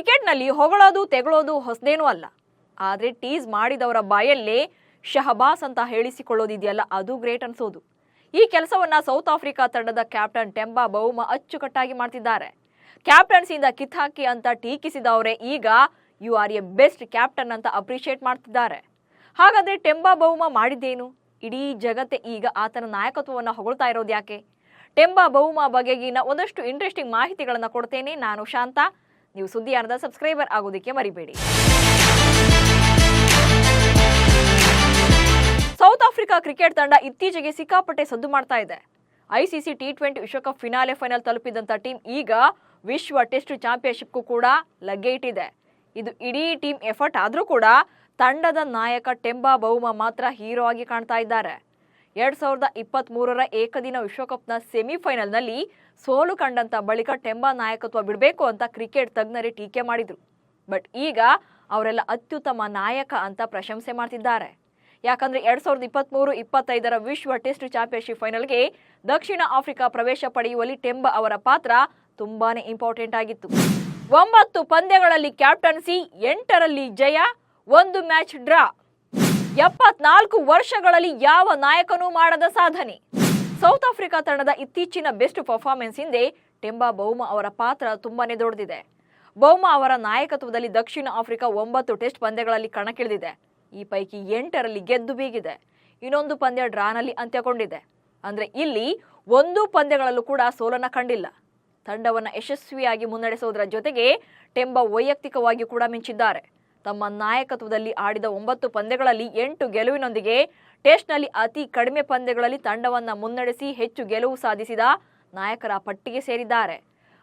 ಕ್ರಿಕೆಟ್ನಲ್ಲಿ ಹೊಗಳೋದು, ತೆಗಳೋದು ಹೊಸದೇನೂ ಅಲ್ಲ. ಆದರೆ ಟೀಸ್ ಮಾಡಿದವರ ಬಾಯಲ್ಲೇ ಶಹಬಾಸ್ ಅಂತ ಹೇಳಿಸಿಕೊಳ್ಳೋದಿದೆಯಲ್ಲ, ಅದು ಗ್ರೇಟ್ ಅನ್ಸೋದು. ಈ ಕೆಲಸವನ್ನ ಸೌತ್ ಆಫ್ರಿಕಾ ತಂಡದ ಕ್ಯಾಪ್ಟನ್ ಟೆಂಬಾ ಬೌಮ ಅಚ್ಚುಕಟ್ಟಾಗಿ ಮಾಡ್ತಿದ್ದಾರೆ. ಕ್ಯಾಪ್ಟನ್ಸಿಯಿಂದ ಕಿತ್ತಾಕಿ ಅಂತ ಟೀಕಿಸಿದವರೇ, ಈಗ you are a best captain ಅಂತ ಅಪ್ರಿಷಿಯೇಟ್ ಮಾಡ್ತಿದ್ದಾರೆ. ಹಾಗಾದ್ರೆ ಟೆಂಬಾ ಬೌಮ ಮಾಡಿದ್ದೇನು? ಇಡೀ ಜಗತ್ತೇ ಈಗ ಆತನ ನಾಯಕತ್ವವನ್ನು ಹೊಗಳ್ತಾ ಇರೋದು ಯಾಕೆ ಟೆಂಬಾ ಬೌಮ ಬಗೆಗಿನ ಒಂದಷ್ಟು ಇಂಟ್ರೆಸ್ಟಿಂಗ್ ಮಾಹಿತಿಗಳನ್ನು ಕೊಡ್ತೇನೆ ನಾನು ಶಾಂತ. ನೀವು ಸುದ್ದಿಯಾನದ ಸಬ್ಸ್ಕ್ರೈಬರ್ ಆಗೋದಕ್ಕೆ ಮರಿಬೇಡಿ. ಸೌತ್ ಆಫ್ರಿಕಾ ಕ್ರಿಕೆಟ್ ತಂಡ ಇತ್ತೀಚೆಗೆ ಸಿಕ್ಕಾಪಟ್ಟೆ ಸದ್ದು ಮಾಡ್ತಾ ಇದೆ. ಐಸಿಸಿ ಟಿ ಟ್ವೆಂಟಿ ವಿಶ್ವಕಪ್ ಫಿನಾಲೆ ಫೈನಲ್ ತಲುಪಿದಂತ ಟೀಮ್ ಈಗ ವಿಶ್ವ ಟೆಸ್ಟ್ ಚಾಂಪಿಯನ್ಶಿಪ್ಗೂ ಕೂಡ ಲಗ್ಗೆ ಇಟ್ಟಿದೆ ಇದು ಇಡೀ ಟೀಮ್ ಎಫರ್ಟ್ ಆದರೂ ಕೂಡ ತಂಡದ ನಾಯಕ ಟೆಂಬಾ ಬೌಮ ಮಾತ್ರ ಹೀರೋ ಆಗಿ ಕಾಣ್ತಾ ಇದ್ದಾರೆ. ಎರಡ್ ಸಾವಿರದ ಇಪ್ಪತ್ತ್ ಮೂರರ ಏಕದಿನ ವಿಶ್ವಕಪ್ನ ಸೆಮಿಫೈನಲ್ನಲ್ಲಿ ಸೋಲು ಕಂಡಂತ ಬಳಿಕ ಟೆಂಬಾ ನಾಯಕತ್ವ ಬಿಡಬೇಕು ಅಂತ ಕ್ರಿಕೆಟ್ ತಜ್ಞರೇ ಟೀಕೆ ಮಾಡಿದ್ರು. ಬಟ್ ಈಗ ಅವರೆಲ್ಲ ಅತ್ಯುತ್ತಮ ನಾಯಕ ಅಂತ ಪ್ರಶಂಸೆ ಮಾಡ್ತಿದ್ದಾರೆ. ಯಾಕಂದ್ರೆ ಎರಡ್ ಸಾವಿರದ ಇಪ್ಪತ್ಮೂರು ಇಪ್ಪತ್ತೈದರ ವಿಶ್ವ ಟೆಸ್ಟ್ ಚಾಂಪಿಯನ್ಶಿಪ್ ಫೈನಲ್ಗೆ ದಕ್ಷಿಣ ಆಫ್ರಿಕಾ ಪ್ರವೇಶ ಪಡೆಯುವಲ್ಲಿ ಟೆಂಬ ಅವರ ಪಾತ್ರ ತುಂಬಾನೇ ಇಂಪಾರ್ಟೆಂಟ್ ಆಗಿತ್ತು. ಒಂಬತ್ತು ಪಂದ್ಯಗಳಲ್ಲಿ ಕ್ಯಾಪ್ಟನ್ಸಿ, ಎಂಟರಲ್ಲಿ ಜಯ, ಒಂದು ಮ್ಯಾಚ್ ಡ್ರಾ. ಎಪ್ಪತ್ನಾಲ್ಕು ವರ್ಷಗಳಲ್ಲಿ ಯಾವ ನಾಯಕನೂ ಮಾಡದ ಸಾಧನೆ. ಸೌತ್ ಆಫ್ರಿಕಾ ತಂಡದ ಇತ್ತೀಚಿನ ಬೆಸ್ಟ್ ಪರ್ಫಾರ್ಮೆನ್ಸ್ ಹಿಂದೆ ಟೆಂಬಾ ಬೌಮಾ ಅವರ ಪಾತ್ರ ತುಂಬಾನೇ ದೊಡ್ಡದಿದೆ. ಬೌಮಾ ಅವರ ನಾಯಕತ್ವದಲ್ಲಿ ದಕ್ಷಿಣ ಆಫ್ರಿಕಾ ಒಂಬತ್ತು ಟೆಸ್ಟ್ ಪಂದ್ಯಗಳಲ್ಲಿ ಕಣಕ್ಕಿಳಿದಿದೆ. ಈ ಪೈಕಿ ಎಂಟರಲ್ಲಿ ಗೆದ್ದು ಬೀಗಿದೆ. ಇನ್ನೊಂದು ಪಂದ್ಯ ಡ್ರಾನಲ್ಲಿ ಅಂತ್ಯಗೊಂಡಿದೆ. ಅಂದ್ರೆ ಇಲ್ಲಿ ಒಂದು ಪಂದ್ಯಗಳಲ್ಲೂ ಕೂಡ ಸೋಲನ್ನ ಕಂಡಿಲ್ಲ. ತಂಡವನ್ನು ಯಶಸ್ವಿಯಾಗಿ ಮುನ್ನಡೆಸೋದರ ಜೊತೆಗೆ ಟೆಂಬಾ ವೈಯಕ್ತಿಕವಾಗಿ ಕೂಡ ಮಿಂಚಿದ್ದಾರೆ. ತಮ್ಮ ನಾಯಕತ್ವದಲ್ಲಿ ಆಡಿದ ಒಂಬತ್ತು ಪಂದ್ಯಗಳಲ್ಲಿ ಎಂಟು ಗೆಲುವಿನೊಂದಿಗೆ ಟೆಸ್ಟ್ನಲ್ಲಿ ಅತಿ ಕಡಿಮೆ ಪಂದ್ಯಗಳಲ್ಲಿ ತಂಡವನ್ನು ಮುನ್ನಡೆಸಿ ಹೆಚ್ಚು ಗೆಲುವು ಸಾಧಿಸಿದ ನಾಯಕರ ಪಟ್ಟಿಗೆ ಸೇರಿದ್ದಾರೆ.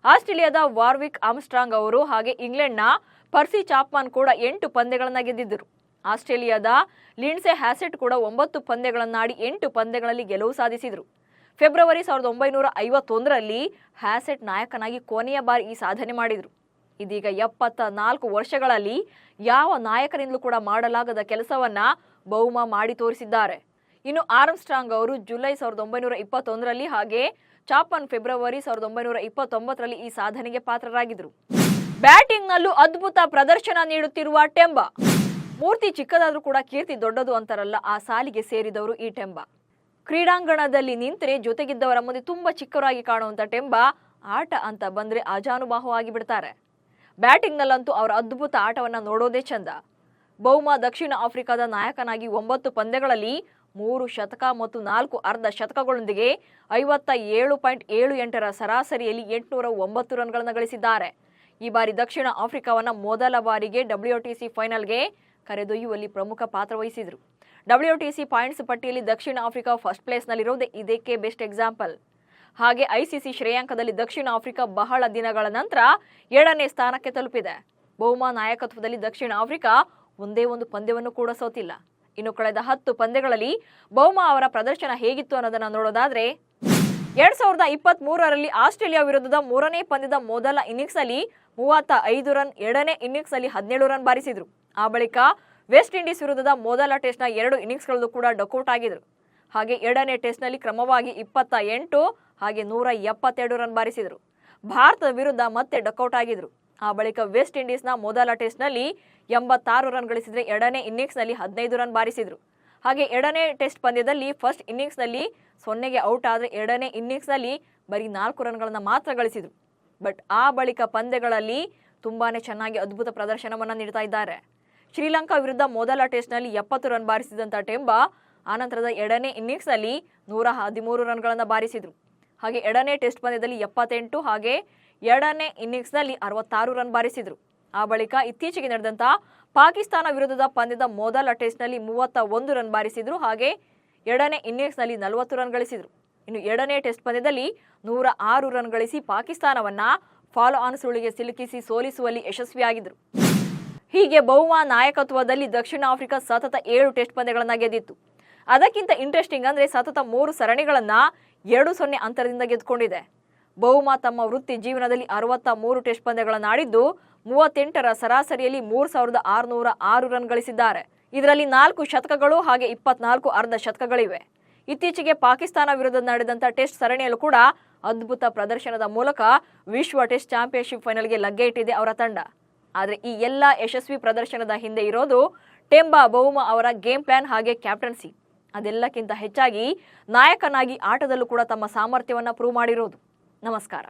ಆಸ್ಟ್ರೇಲಿಯಾದ ವಾರ್ವಿಕ್ ಆಮ್ಸ್ಟ್ರಾಂಗ್ ಅವರು ಹಾಗೆ ಇಂಗ್ಲೆಂಡ್ನ ಪರ್ಸಿ ಚಾಪ್ಮನ್ ಕೂಡ ಎಂಟು ಪಂದ್ಯಗಳನ್ನು ಗೆದ್ದಿದ್ದರು. ಆಸ್ಟ್ರೇಲಿಯಾದ ಲಿಂಡ್ಸೆ ಹ್ಯಾಸೆಟ್ ಕೂಡ ಒಂಬತ್ತು ಪಂದ್ಯಗಳನ್ನಾಡಿ ಎಂಟು ಪಂದ್ಯಗಳಲ್ಲಿ ಗೆಲುವು ಸಾಧಿಸಿದರು. ಫೆಬ್ರವರಿ ಸಾವಿರದ ಒಂಬೈನೂರ ಐವತ್ತೊಂದರಲ್ಲಿ ಹ್ಯಾಸೆಟ್ ನಾಯಕನಾಗಿ ಕೊನೆಯ ಬಾರಿ ಈ ಸಾಧನೆ ಮಾಡಿದರು. ಇದೀಗ ಎಪ್ಪತ್ತ ನಾಲ್ಕು ವರ್ಷಗಳಲ್ಲಿ ಯಾವ ನಾಯಕರಿಂದಲೂ ಕೂಡ ಮಾಡಲಾಗದ ಕೆಲಸವನ್ನ ಬಹುಮ ಮಾಡಿ ತೋರಿಸಿದ್ದಾರೆ. ಇನ್ನು ಆರ್ಮ್ಸ್ಟ್ರಾಂಗ್ ಅವರು ಜುಲೈ ಸಾವಿರದ ಒಂಬೈನೂರ ಇಪ್ಪತ್ತೊಂದರಲ್ಲಿ ಹಾಗೆ ಚಾಪನ್ ಫೆಬ್ರವರಿ ಸಾವಿರದ ಒಂಬೈನೂರ ಇಪ್ಪತ್ತೊಂಬತ್ತರಲ್ಲಿ ಈ ಸಾಧನೆಗೆ ಪಾತ್ರರಾಗಿದ್ದರು. ಬ್ಯಾಟಿಂಗ್ನಲ್ಲೂ ಅದ್ಭುತ ಪ್ರದರ್ಶನ ನೀಡುತ್ತಿರುವ ಟೆಂಬ. ಮೂರ್ತಿ ಚಿಕ್ಕದಾದರೂ ಕೂಡ ಕೀರ್ತಿ ದೊಡ್ಡದು ಅಂತಾರಲ್ಲ, ಆ ಸಾಲಿಗೆ ಸೇರಿದವರು ಈ ಟೆಂಬ. ಕ್ರೀಡಾಂಗಣದಲ್ಲಿ ನಿಂತರೆ ಜೊತೆಗಿದ್ದವರ ಮುಂದೆ ತುಂಬಾ ಚಿಕ್ಕವರಾಗಿ ಕಾಣುವಂತ ಟೆಂಬ ಆಟ ಅಂತ ಬಂದ್ರೆ ಅಜಾನುಬಾಹುವಾಗಿ ಬಿಡ್ತಾರೆ ಬ್ಯಾಟಿಂಗ್ನಲ್ಲಂತೂ ಅವರ ಅದ್ಭುತ ಆಟವನ್ನು ನೋಡೋದೇ ಚಂದ. ಬಹುಮಾ ದಕ್ಷಿಣ ಆಫ್ರಿಕಾದ ನಾಯಕನಾಗಿ ಒಂಬತ್ತು ಪಂದ್ಯಗಳಲ್ಲಿ ಮೂರು ಶತಕ ಮತ್ತು ನಾಲ್ಕು ಅರ್ಧ ಶತಕಗಳೊಂದಿಗೆ ಐವತ್ತ ಏಳು ಪಾಯಿಂಟ್ ಏಳು ಎಂಟರ ಸರಾಸರಿಯಲ್ಲಿ ಎಂಟುನೂರ ಒಂಬತ್ತು ರನ್ಗಳನ್ನು ಗಳಿಸಿದ್ದಾರೆ. ಈ ಬಾರಿ ದಕ್ಷಿಣ ಆಫ್ರಿಕಾವನ್ನು ಮೊದಲ ಬಾರಿಗೆ ಡಬ್ಲ್ಯೂಟಿಸಿ ಫೈನಲ್ಗೆ ಕರೆದೊಯ್ಯುವಲ್ಲಿ ಪ್ರಮುಖ ಪಾತ್ರ ವಹಿಸಿದರು. ಸಿ ಪಾಯಿಂಟ್ಸ್ ಪಟ್ಟಿಯಲ್ಲಿ ದಕ್ಷಿಣ ಆಫ್ರಿಕಾ ಫಸ್ಟ್ ಪ್ಲೇಸ್ನಲ್ಲಿರೋದೇ ಇದಕ್ಕೆ ಬೆಸ್ಟ್ ಎಕ್ಸಾಂಪಲ್. ಹಾಗೆ ಐಸಿಸಿ ಶ್ರೇಯಾಂಕದಲ್ಲಿ ದಕ್ಷಿಣ ಆಫ್ರಿಕಾ ಬಹಳ ದಿನಗಳ ನಂತರ ಏಳನೇ ಸ್ಥಾನಕ್ಕೆ ತಲುಪಿದೆ. ಬಹುಮಾ ನಾಯಕತ್ವದಲ್ಲಿ ದಕ್ಷಿಣ ಆಫ್ರಿಕಾ ಒಂದೇ ಒಂದು ಪಂದ್ಯವನ್ನು ಕೂಡ ಸೋತಿಲ್ಲ. ಇನ್ನು ಕಳೆದ ಹತ್ತು ಪಂದ್ಯಗಳಲ್ಲಿ ಬಹುಮಾ ಅವರ ಪ್ರದರ್ಶನ ಹೇಗಿತ್ತು ಅನ್ನೋದನ್ನ ನೋಡೋದಾದ್ರೆ, ಎರಡ್ ಸಾವಿರದ ಇಪ್ಪತ್ತ್ ಮೂರರಲ್ಲಿ ಆಸ್ಟ್ರೇಲಿಯಾ ವಿರುದ್ಧದ ಮೂರನೇ ಪಂದ್ಯದ ಮೊದಲ ಇನ್ನಿಂಗ್ಸ್ನಲ್ಲಿ ಮೂವತ್ತ ಐದು ರನ್, ಎರಡನೇ ಇನ್ನಿಂಗ್ಸ್ನಲ್ಲಿ ಹದಿನೇಳು ರನ್ ಬಾರಿಸಿದ್ರು. ಆ ಬಳಿಕ ವೆಸ್ಟ್ ಇಂಡೀಸ್ ವಿರುದ್ಧದ ಮೊದಲ ಟೆಸ್ಟ್ನ ಎರಡು ಇನ್ನಿಂಗ್ಸ್ಗಳಲ್ಲೂ ಕೂಡ ಡಕೌಟ್ ಆಗಿದ್ರು. ಹಾಗೆ ಎರಡನೇ ಟೆಸ್ಟ್ನಲ್ಲಿ ಕ್ರಮವಾಗಿ ಇಪ್ಪತ್ತ ಎಂಟು, ಹಾಗೆ ನೂರ ಎಪ್ಪತ್ತೆರಡು ರನ್ ಬಾರಿಸಿದರು. ಭಾರತದ ವಿರುದ್ಧ ಮತ್ತೆ ಡಕೌಟ್ ಆಗಿದ್ರು ಆ ಬಳಿಕ ವೆಸ್ಟ್ ಇಂಡೀಸ್ನ ಮೊದಲ ಟೆಸ್ಟ್ನಲ್ಲಿ ಎಂಬತ್ತಾರು ರನ್ ಗಳಿಸಿದರೆ ಎರಡನೇ ಇನ್ನಿಂಗ್ಸ್ನಲ್ಲಿ ಹದಿನೈದು ರನ್ ಬಾರಿಸಿದರು. ಹಾಗೆ ಎರಡನೇ ಟೆಸ್ಟ್ ಪಂದ್ಯದಲ್ಲಿ ಫಸ್ಟ್ ಇನ್ನಿಂಗ್ಸ್ನಲ್ಲಿ ಸೊನ್ನೆಗೆ ಔಟ್ ಆದರೆ ಎರಡನೇ ಇನ್ನಿಂಗ್ಸ್ನಲ್ಲಿ ಬರೀ ನಾಲ್ಕು ರನ್ಗಳನ್ನು ಮಾತ್ರ ಗಳಿಸಿದರು. ಬಟ್ ಆ ಬಳಿಕ ಪಂದ್ಯಗಳಲ್ಲಿ ತುಂಬಾ ಚೆನ್ನಾಗಿ ಅದ್ಭುತ ಪ್ರದರ್ಶನವನ್ನು ನೀಡ್ತಾ ಇದ್ದಾರೆ. ಶ್ರೀಲಂಕಾ ವಿರುದ್ಧ ಮೊದಲ ಟೆಸ್ಟ್ನಲ್ಲಿ ಎಪ್ಪತ್ತು ರನ್ ಬಾರಿಸಿದಂಥ ಟೆಂಬಾ ಆನಂತರದ ಎರಡನೇ ಇನ್ನಿಂಗ್ಸ್ನಲ್ಲಿ ನೂರ ಹದಿಮೂರು ರನ್ಗಳನ್ನು ಬಾರಿಸಿದರು. ಹಾಗೆ ಎರಡನೇ ಟೆಸ್ಟ್ ಪಂದ್ಯದಲ್ಲಿ ಎಪ್ಪತ್ತೆಂಟು ಹಾಗೆ ಎರಡನೇ ಇನ್ನಿಂಗ್ಸ್ನಲ್ಲಿ ಅರವತ್ತಾರು ರನ್ ಬಾರಿಸಿದರು. ಆ ಬಳಿಕ ಇತ್ತೀಚೆಗೆ ನಡೆದಂಥ ಪಾಕಿಸ್ತಾನ ವಿರುದ್ಧದ ಪಂದ್ಯದ ಮೊದಲ ಟೆಸ್ಟ್ನಲ್ಲಿ ಮೂವತ್ತ ಒಂದು ರನ್ ಬಾರಿಸಿದರು. ಹಾಗೆ ಎರಡನೇ ಇನ್ನಿಂಗ್ಸ್ನಲ್ಲಿ ನಲವತ್ತು ರನ್ ಗಳಿಸಿದರು. ಇನ್ನು ಎರಡನೇ ಟೆಸ್ಟ್ ಪಂದ್ಯದಲ್ಲಿ ನೂರ ಆರು ರನ್ ಗಳಿಸಿ ಪಾಕಿಸ್ತಾನವನ್ನ ಫಾಲೋ ಆನ್ ಸುಳಿಗೆ ಸಿಲುಕಿಸಿ ಸೋಲಿಸುವಲ್ಲಿ ಯಶಸ್ವಿಯಾಗಿದ್ರು. ಹೀಗೆ ಬಹುಮಾ ನಾಯಕತ್ವದಲ್ಲಿ ದಕ್ಷಿಣ ಆಫ್ರಿಕಾ ಸತತ ಏಳು ಟೆಸ್ಟ್ ಪಂದ್ಯಗಳನ್ನು ಗೆದ್ದಿತ್ತು. ಅದಕ್ಕಿಂತ ಇಂಟ್ರೆಸ್ಟಿಂಗ್ ಅಂದ್ರೆ ಸತತ ಮೂರು ಸರಣಿಗಳನ್ನ ಎರಡು ಸೊನ್ನೆ ಅಂತರದಿಂದ ಗೆದ್ದುಕೊಂಡಿದೆ. ಬಹುಮಾ ತಮ್ಮ ವೃತ್ತಿ ಜೀವನದಲ್ಲಿ ಅರವತ್ತ ಮೂರು ಟೆಸ್ಟ್ ಪಂದ್ಯಗಳನ್ನು ಆಡಿದ್ದು ಮೂವತ್ತೆಂಟರ ಸರಾಸರಿಯಲ್ಲಿ ಮೂರು ಸಾವಿರದ ಆರುನೂರ ಆರು ರನ್ ಗಳಿಸಿದ್ದಾರೆ. ಇದರಲ್ಲಿ ನಾಲ್ಕು ಶತಕಗಳು ಹಾಗೆ ಇಪ್ಪತ್ನಾಲ್ಕು ಅರ್ಧ ಶತಕಗಳಿವೆ. ಇತ್ತೀಚೆಗೆ ಪಾಕಿಸ್ತಾನ ವಿರುದ್ಧ ನಡೆದಂತ ಟೆಸ್ಟ್ ಸರಣಿಯಲ್ಲೂ ಕೂಡ ಅದ್ಭುತ ಪ್ರದರ್ಶನದ ಮೂಲಕ ವಿಶ್ವ ಟೆಸ್ಟ್ ಚಾಂಪಿಯನ್ಶಿಪ್ ಫೈನಲ್ಗೆ ಲಗ್ಗೆ ಇಟ್ಟಿದೆ ಅವರ ತಂಡ. ಆದರೆ ಈ ಎಲ್ಲ ಯಶಸ್ವಿ ಪ್ರದರ್ಶನದ ಹಿಂದೆ ಇರೋದು ಟೆಂಬಾ ಬಹುಮ ಅವರ ಗೇಮ್ ಪ್ಲಾನ್ ಹಾಗೆ ಕ್ಯಾಪ್ಟನ್ಸಿ ಅದೆಲ್ಲಕ್ಕಿಂತ ಹೆಚ್ಚಾಗಿ ನಾಯಕನಾಗಿ ಆಟದಲ್ಲೂ ಕೂಡ ತಮ್ಮ ಸಾಮರ್ಥ್ಯವನ್ನು ಪ್ರೂವ್ ಮಾಡಿರೋದು. ನಮಸ್ಕಾರ.